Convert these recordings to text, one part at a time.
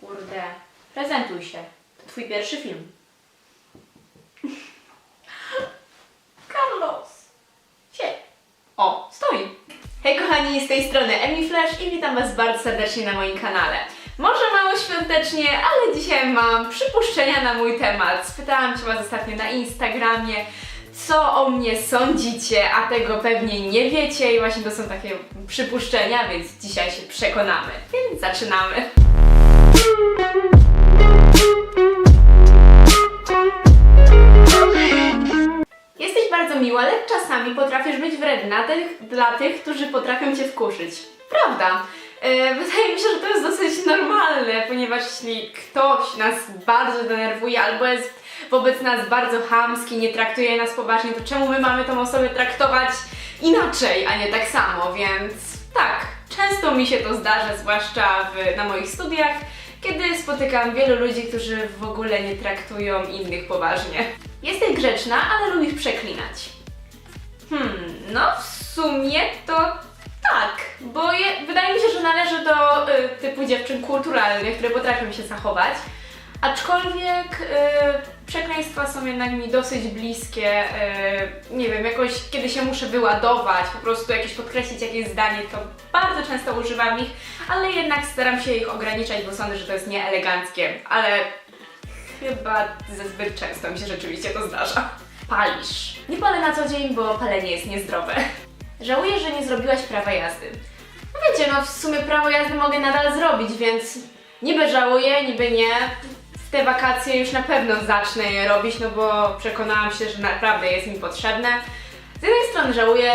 Kurde. Prezentuj się. To twój pierwszy film. Carlos. Siedź. O, stoi. Hej kochani, z tej strony Emi Flash i witam Was bardzo serdecznie na moim kanale. Może mało świątecznie, ale dzisiaj mam przypuszczenia na mój temat. Spytałam Cię Was ostatnio na Instagramie, co o mnie sądzicie, a tego pewnie nie wiecie i właśnie to są takie przypuszczenia, więc dzisiaj się przekonamy. Więc zaczynamy. Jesteś bardzo miła, lecz czasami potrafisz być wredna tych, dla tych, którzy potrafią Cię wkurzyć. Prawda. E, wydaje mi się, że to jest dosyć normalne, ponieważ jeśli ktoś nas bardzo denerwuje albo jest wobec nas bardzo chamski, nie traktuje nas poważnie, to czemu my mamy tą osobę traktować inaczej, a nie tak samo? Więc tak, często mi się to zdarza, zwłaszcza w, na moich studiach, kiedy spotykam wielu ludzi, którzy w ogóle nie traktują innych poważnie. Jesteś grzeczna, ale lubisz przeklinać. Hmm, no w sumie to tak, bo je, wydaje mi się, że należy do y, typu dziewczyn kulturalnych, które potrafią się zachować, aczkolwiek y, przekleństwa są jednak mi dosyć bliskie, y, nie wiem, jakoś kiedy się muszę wyładować, po prostu jakieś podkreślić jakieś zdanie, to bardzo często używam ich, ale jednak staram się ich ograniczać, bo sądzę, że to jest nieeleganckie, ale Chyba ze zbyt często mi się rzeczywiście to zdarza. Palisz. Nie palę na co dzień, bo palenie jest niezdrowe. Żałuję, że nie zrobiłaś prawa jazdy. No wiecie, no w sumie prawo jazdy mogę nadal zrobić, więc niby żałuję, niby nie. Te wakacje już na pewno zacznę je robić, no bo przekonałam się, że naprawdę jest mi potrzebne. Z jednej strony żałuję,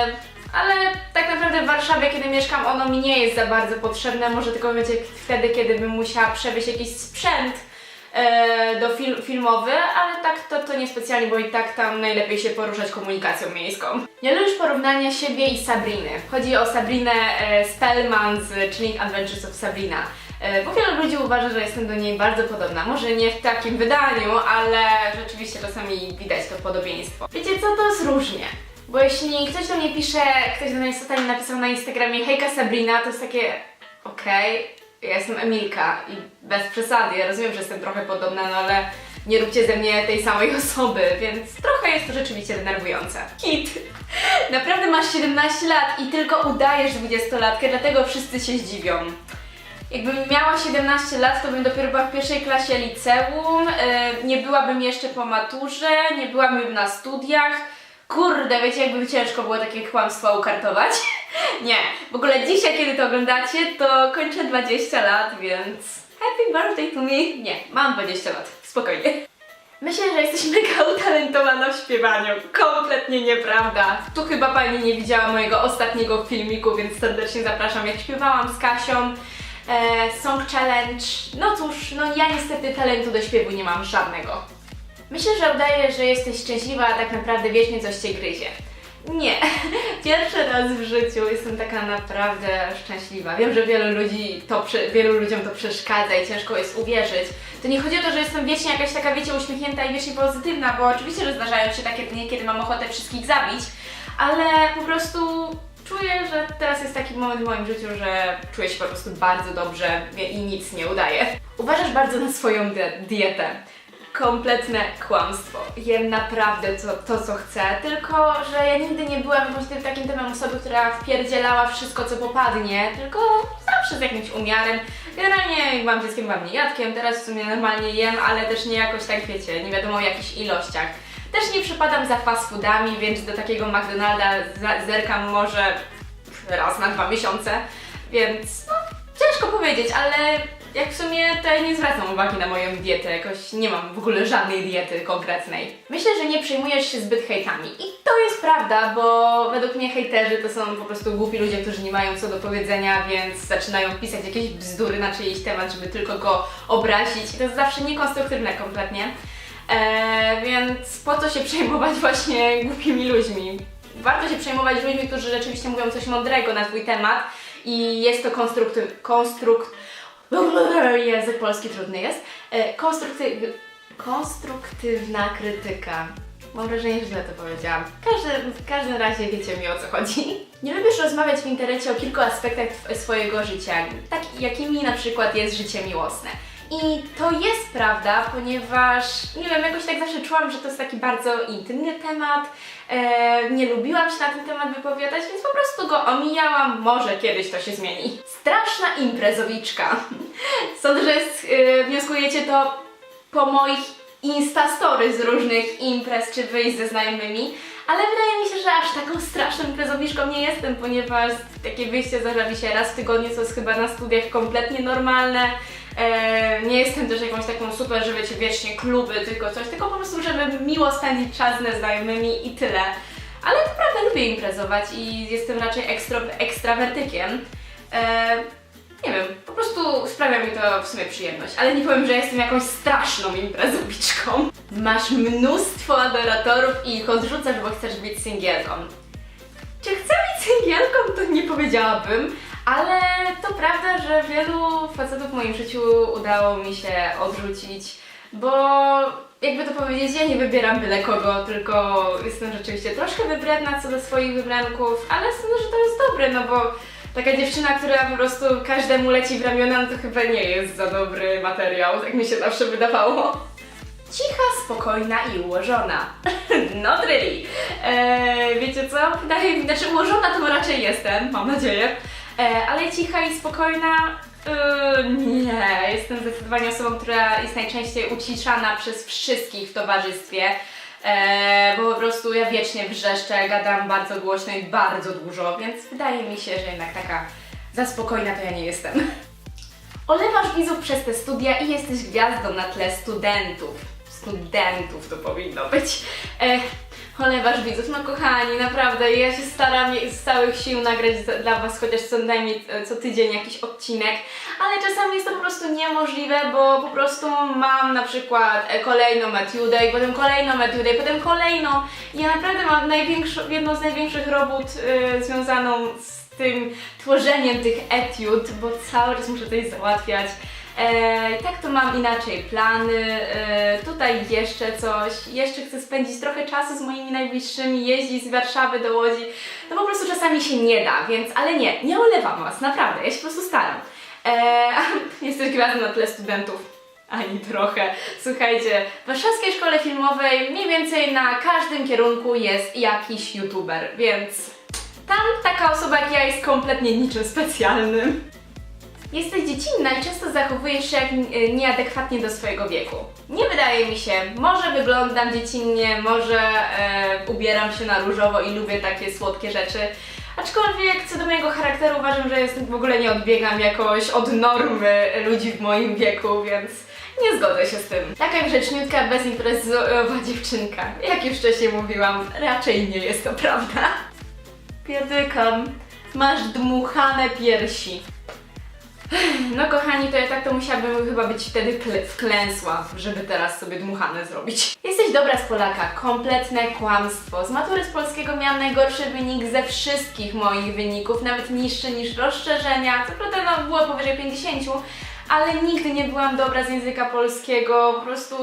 ale tak naprawdę w Warszawie, kiedy mieszkam, ono mi nie jest za bardzo potrzebne. Może tylko wiecie, wtedy, kiedy bym musiała przewieźć jakiś sprzęt, e, do fil filmowy, ale tak to, to niespecjalnie, bo i tak tam najlepiej się poruszać komunikacją miejską. Nie lubisz porównania siebie i Sabriny. Chodzi o Sabrinę e, Spellman z Chilling Adventures of Sabrina. E, bo wielu ludzi uważa, że jestem do niej bardzo podobna. Może nie w takim wydaniu, ale rzeczywiście czasami widać to podobieństwo. Wiecie co, to jest różnie. Bo jeśli ktoś do mnie pisze, ktoś do mnie ostatnio napisał na Instagramie hejka Sabrina, to jest takie okej, ja jestem Emilka i bez przesady, ja rozumiem, że jestem trochę podobna, no ale nie róbcie ze mnie tej samej osoby, więc trochę jest to rzeczywiście denerwujące. Kit, naprawdę masz 17 lat i tylko udajesz 20-latkę, dlatego wszyscy się zdziwią. Jakbym miała 17 lat, to bym dopiero była w pierwszej klasie liceum, yy, nie byłabym jeszcze po maturze, nie byłabym na studiach. Kurde, wiecie, jakby ciężko było takie kłamstwa ukartować. Nie, w ogóle dzisiaj, kiedy to oglądacie, to kończę 20 lat, więc happy birthday to me. Nie, mam 20 lat, spokojnie. Myślę, że jesteś mega utalentowana w śpiewaniu. Kompletnie nieprawda. Tu chyba pani nie widziała mojego ostatniego filmiku, więc serdecznie zapraszam, jak śpiewałam z Kasią. E, song Challenge. No cóż, no ja niestety talentu do śpiewu nie mam żadnego. Myślę, że udaje, że jesteś szczęśliwa, a tak naprawdę wiecznie coś cię gryzie. Nie, pierwszy raz w życiu jestem taka naprawdę szczęśliwa. Wiem, że wielu ludzi to, wielu ludziom to przeszkadza i ciężko jest uwierzyć. To nie chodzi o to, że jestem wiecznie jakaś taka, wiecie, uśmiechnięta i wiecznie pozytywna, bo oczywiście, że zdarzają się takie dni, kiedy mam ochotę wszystkich zabić, ale po prostu czuję, że teraz jest taki moment w moim życiu, że czuję się po prostu bardzo dobrze i nic nie udaje. Uważasz bardzo na swoją di- dietę kompletne kłamstwo. Jem naprawdę to, to, co chcę, tylko że ja nigdy nie byłam tym takim typem osoby, która wpierdzielała wszystko, co popadnie, tylko zawsze z jakimś umiarem. Generalnie jak byłam dzieckiem, byłam niejadkiem, teraz w sumie normalnie jem, ale też nie jakoś tak, wiecie, nie wiadomo o jakichś ilościach. Też nie przypadam za fast foodami, więc do takiego McDonalda zerkam może raz na dwa miesiące, więc no, ciężko powiedzieć, ale jak w sumie tutaj nie zwracam uwagi na moją dietę, jakoś nie mam w ogóle żadnej diety konkretnej. Myślę, że nie przejmujesz się zbyt hejtami i to jest prawda, bo według mnie hejterzy to są po prostu głupi ludzie, którzy nie mają co do powiedzenia, więc zaczynają pisać jakieś bzdury na czyjś temat, żeby tylko go obrazić i to jest zawsze niekonstruktywne kompletnie. Eee, więc po co się przejmować właśnie głupimi ludźmi? Warto się przejmować ludźmi, którzy rzeczywiście mówią coś mądrego na Twój temat i jest to konstruktyw... konstrukt... Język polski trudny jest. E, konstruktyw... konstruktywna krytyka. Mam wrażenie, że źle to powiedziałam. W każdym, w każdym razie wiecie mi o co chodzi. Nie lubisz rozmawiać w internecie o kilku aspektach swojego życia, tak jakimi na przykład jest życie miłosne. I to jest prawda, ponieważ nie wiem, jakoś tak zawsze czułam, że to jest taki bardzo intymny temat. E, nie lubiłam się na ten temat wypowiadać, więc po prostu go omijałam. Może kiedyś to się zmieni. Straszna imprezowiczka. Sądzę, że jest, e, wnioskujecie to po moich instastory z różnych imprez czy wyjść ze znajomymi, ale wydaje mi się, że aż taką straszną imprezowiczką nie jestem, ponieważ takie wyjście zdarza mi się raz w tygodniu, co jest chyba na studiach kompletnie normalne. E, nie jestem też jakąś taką super, że wiecie, wiecznie kluby, tylko coś, tylko po prostu, żeby miło spędzić czas ze znajomymi i tyle. Ale naprawdę lubię imprezować i jestem raczej ekstro, ekstrawertykiem. E, nie wiem, po prostu sprawia mi to w sumie przyjemność, ale nie powiem, że jestem jakąś straszną imprezowiczką. Masz mnóstwo adoratorów i ich odrzucasz, bo chcesz być singielką. Czy chcę być singielką, to nie powiedziałabym, ale to prawda, że wielu facetów w moim życiu udało mi się odrzucić, bo jakby to powiedzieć, ja nie wybieram byle kogo, tylko jestem rzeczywiście troszkę wybredna co do swoich wybranków, ale sądzę, że to jest dobre, no bo taka dziewczyna, która po prostu każdemu leci w ramiona, no to chyba nie jest za dobry materiał, tak mi się zawsze wydawało. Cicha, spokojna i ułożona. Not really. Eee, wiecie co? Wydaje mi znaczy ułożona to raczej jestem, mam nadzieję. Eee, ale cicha i spokojna. Eee, nie, jestem zdecydowanie osobą, która jest najczęściej uciszana przez wszystkich w towarzystwie. Eee, bo po prostu ja wiecznie wrzeszczę, gadam bardzo głośno i bardzo dużo, więc wydaje mi się, że jednak taka za spokojna to ja nie jestem. Olewasz widzów przez te studia i jesteś gwiazdą na tle studentów. Studentów to powinno być. E, olewasz widzów, no kochani, naprawdę, ja się staram z całych sił nagrać dla Was chociaż co najmniej e, co tydzień jakiś odcinek, ale czasami jest to po prostu niemożliwe, bo po prostu mam na przykład e, kolejną etiudę i potem kolejną etiudę i potem kolejną. Ja naprawdę mam jedną z największych robót e, związaną z tym tworzeniem tych etiud, bo cały czas muszę coś załatwiać. E, tak to mam inaczej plany, e, tutaj jeszcze coś, jeszcze chcę spędzić trochę czasu z moimi najbliższymi, jeździć z Warszawy do Łodzi, no po prostu czasami się nie da, więc, ale nie, nie olewam Was, naprawdę, ja się po prostu staram. E, jesteś gwiazdą na tle studentów. Ani trochę. Słuchajcie, w Warszawskiej Szkole Filmowej mniej więcej na każdym kierunku jest jakiś youtuber, więc tam taka osoba jak ja jest kompletnie niczym specjalnym. Jesteś dziecinna i często zachowujesz się jak e, nieadekwatnie do swojego wieku. Nie wydaje mi się, może wyglądam dziecinnie, może e, ubieram się na różowo i lubię takie słodkie rzeczy. Aczkolwiek co do mojego charakteru uważam, że jestem w ogóle nie odbiegam jakoś od normy ludzi w moim wieku, więc nie zgodzę się z tym. Taka grzeczniutka, bezimprezowa dziewczynka. Jak już wcześniej mówiłam, raczej nie jest to prawda. Pierdykam, masz dmuchane piersi. No kochani, to ja tak to musiałabym chyba być wtedy wklęsła, żeby teraz sobie dmuchane zrobić. Jesteś dobra z Polaka, kompletne kłamstwo. Z matury z polskiego miałam najgorszy wynik ze wszystkich moich wyników, nawet niższy niż rozszerzenia. Co prawda no, było powyżej 50, ale nigdy nie byłam dobra z języka polskiego, po prostu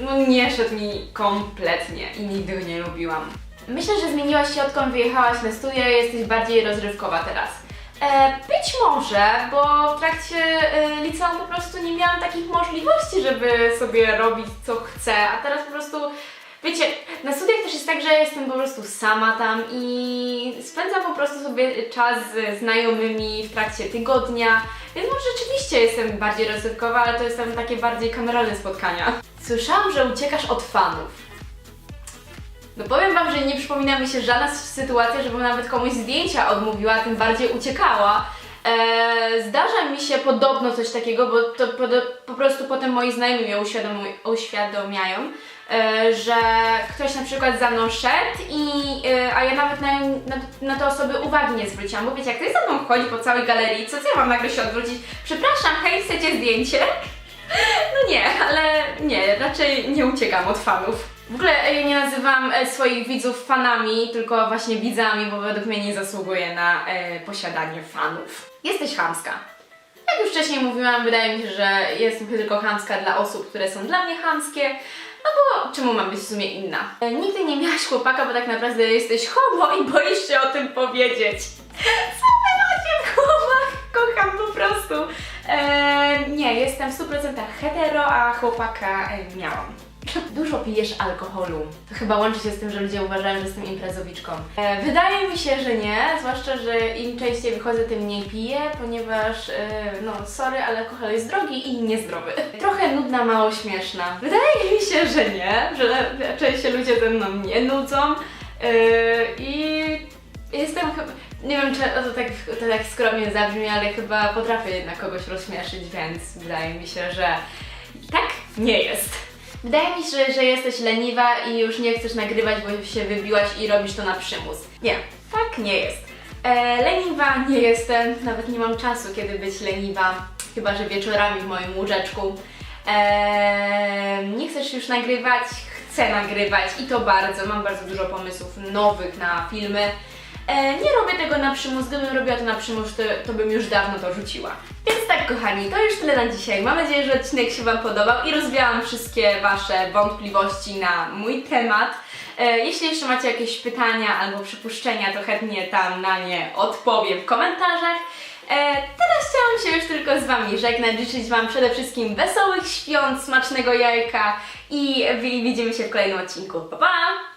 no nie szedł mi kompletnie i nigdy go nie lubiłam. Myślę, że zmieniłaś się odkąd wyjechałaś na studia jesteś bardziej rozrywkowa teraz. E, być może, bo w trakcie e, liceum po prostu nie miałam takich możliwości, żeby sobie robić co chcę, a teraz po prostu, wiecie, na studiach też jest tak, że jestem po prostu sama tam i spędzam po prostu sobie czas z znajomymi w trakcie tygodnia, więc może rzeczywiście jestem bardziej rozrywkowa, ale to jestem takie bardziej kameralne spotkania. Słyszałam, że uciekasz od fanów. No powiem Wam, że nie przypomina mi się żadna sytuacja, żebym nawet komuś zdjęcia odmówiła, tym bardziej uciekała. Eee, zdarza mi się podobno coś takiego, bo to po, po prostu potem moi znajomi mnie uświadomi, uświadomiają, e, że ktoś na przykład za mną szedł, i, e, a ja nawet na, na, na uwagi nie zwróciłam, bo wiecie, jak ktoś za mną chodzi po całej galerii, co, co ja mam nagle się odwrócić? Przepraszam, hej, chcecie zdjęcie? No nie, ale nie, raczej nie uciekam od fanów. W ogóle e, ja nie nazywam e, swoich widzów fanami, tylko właśnie widzami, bo według mnie nie zasługuje na e, posiadanie fanów. Jesteś chamska. Jak już wcześniej mówiłam, wydaje mi się, że jestem tylko chamska dla osób, które są dla mnie chamskie. No bo czemu mam być w sumie inna? E, nigdy nie miałaś chłopaka, bo tak naprawdę jesteś homo i boisz się o tym powiedzieć. Co wy macie w głowach? Kocham po prostu. E, nie, jestem w 100% hetero, a chłopaka e, miałam. Dużo pijesz alkoholu. To chyba łączy się z tym, że ludzie uważają, że jestem imprezowiczką. E, wydaje mi się, że nie, zwłaszcza, że im częściej wychodzę, tym mniej piję, ponieważ, e, no sorry, ale alkohol jest drogi i niezdrowy. Trochę nudna, mało śmieszna. Wydaje mi się, że nie, że częściej ludzie ze mną nie nudzą. E, I jestem chyba, nie wiem czy to tak, to tak skromnie zabrzmi, ale chyba potrafię jednak kogoś rozśmieszyć, więc wydaje mi się, że tak nie jest. Wydaje mi się, że, jesteś leniwa i już nie chcesz nagrywać, bo się wybiłaś i robisz to na przymus. Nie, tak nie jest. E, leniwa nie jestem, nawet nie mam czasu, kiedy być leniwa, chyba że wieczorami w moim łóżeczku. E, nie chcesz już nagrywać, chcę nagrywać i to bardzo. Mam bardzo dużo pomysłów nowych na filmy. E, nie robię tego na przymus, gdybym robiła to na przymus, to, to bym już dawno to rzuciła. Więc tak kochani, to już tyle na dzisiaj. Mam nadzieję, że odcinek się Wam podobał i rozwiałam wszystkie Wasze wątpliwości na mój temat. E, jeśli jeszcze macie jakieś pytania albo przypuszczenia, to chętnie tam na nie odpowiem w komentarzach. E, teraz chciałam się już tylko z Wami żegnać, życzyć Wam przede wszystkim wesołych świąt, smacznego jajka i wi- widzimy się w kolejnym odcinku. Pa, pa!